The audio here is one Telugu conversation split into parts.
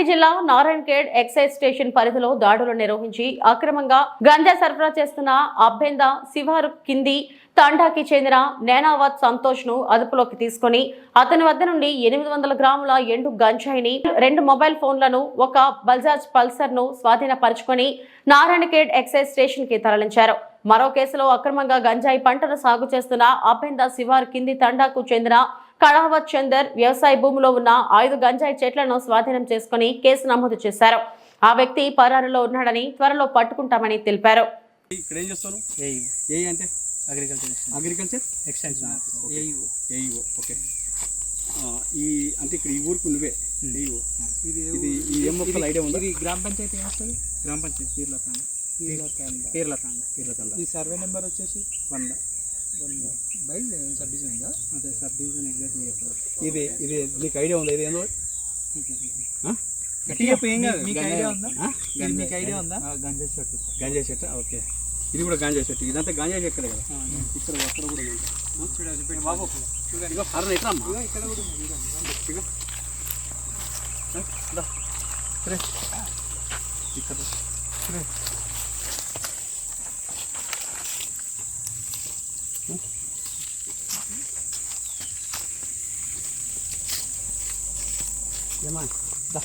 జిల్లా నారాయణఖేడ్ ఎక్సైజ్ స్టేషన్ పరిధిలో దాడులు నిర్వహించి అక్రమంగా గంజా సరఫరా చేస్తున్న అభ్యంద శివారు కింది తండాకి చెందిన నేనావత్ సంతోష్ను అదుపులోకి తీసుకొని అతని వద్ద నుండి ఎనిమిది వందల గ్రాముల ఎండు గంజాయిని రెండు మొబైల్ ఫోన్లను ఒక బజాజ్ పల్సర్ను స్వాధీనపరుచుకొని నారాయణఖేడ్ ఎక్సైజ్ స్టేషన్కి తరలించారు. మరో కేసులో అక్రమంగా గంజాయి పంటను సాగు చేస్తున్న అభ్యంద శివారు కింది తండాకు చెందిన కళావత్ చందర్ వ్యవసాయ భూమిలో ఉన్న ఐదు గంజాయి చెట్లను స్వాధీనం చేసుకుని కేసు నమోదు చేశారు. ఆ వ్యక్తి పరారులో ఉన్నాడని త్వరలో పట్టుకుంటామని తెలిపారు. ఇక్కడ ఏం చేస్తాను ఏయు ఏ అంటే? Agriculture agriculture? ఎక్స్టెన్షన్. ఆఫీస్ ఏయు ఏఈఓ ఓకే. ఆ, ఈ అంటే ఇక్కడ ఈ ఊరికి నువ్వే. ఏఈఓ ఇది ఇది ఈ ఏం మొక్కల ఐడియా ఉందా ఇది గ్రామ పంచాయతీ ఏమొస్తుంది గ్రామ పంచాయతీ. పీర్ల తాండ పీర్ల తండ. ఈ సర్వే నెంబర్ వచ్చేసి వంద. సబ్ డివిజన్ ఉందా? అదే సబ్ డివిజన్ ఎగ్జాక్ట్లీ ఇది ఇది నీకు ఐడియా ఉందా? ఇది ఏందో? ఆ? గట్టిగా చెప్పు ఏం కాదు మీకు ఐడియా ఉందా? మీకు ఐడియా ఉందా? గంజా చెట్టు. గాంజా చెట్టు ఓకే. ఇది కూడా గాంజా చెట్టు. ఇదంతా గాంజా చెక్కడే కదా. ఇక్కడ అక్కడ కూడా? చూడండి అమ్మా? ఇక్కడ కూడా. సరే. ఇక్కడ. దా.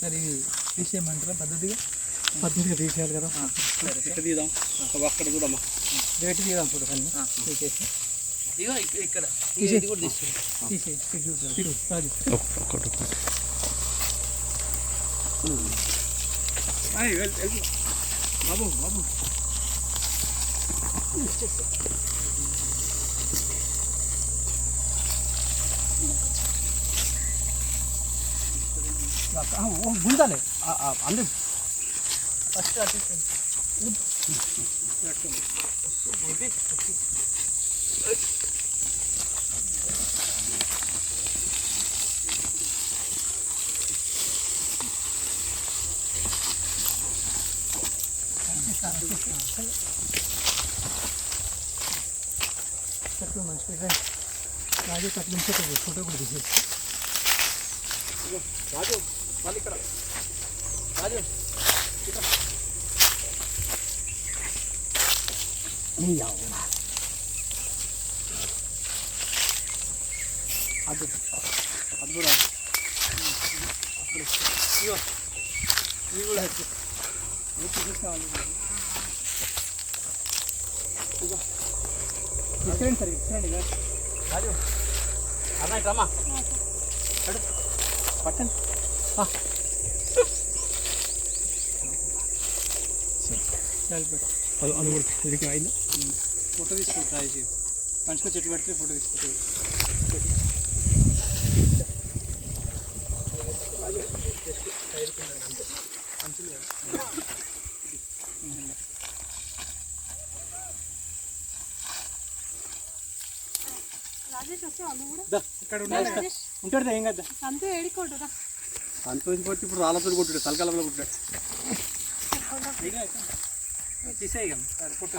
సరే ఇది తీసేయమంటారా పద్ధతిగా? పద్ధతిగా తీసేయాలి కదా. సరే ఇక్కడ తీద్దాం. అక్కడ చూడమ్మా. రేటు తీద్దాం ఫోటో అన్ని. తీసేసి. ఇగో ఇక్క- ఇక్కడ. తీసేయ్. ఇది కూడా తీసుకుంటాం తీసేసి. చూడు రాజు ఆయ్, వెల్- వెల్. బాబు బాబు గుందాలే అందరు ఫస్ట్ అటు చెట్లు మంచి పెట్టే రాజు కట్ల నుంచి ఒక ఫోటో కూడా తీసేసి రాజు మళ్ళీ ఇక్కడ రాజు అది అది కూడా ఇగో ఇవి కూడా ఇవి చూపిస్తామండి ఇక్కడండి సార్ ఇక. రాజు అన్నయ్య రమ్మా. పట్టండి. అది అది కూడా ఇది అయింది? ఫోటో తీసుకో ట్రై చేయి. మంచిగా చెట్టు పెడితే ఫోటో తీసుకుంటుంది ఇక్కడ ఉంటాడు ఏం కదా అంతే ఏడికోడురా సంతోషించి ఇప్పుడు రాళ్ళతో కొట్టుడు తలకాలంలో కొట్టుడు. తీసేయి ఫోటో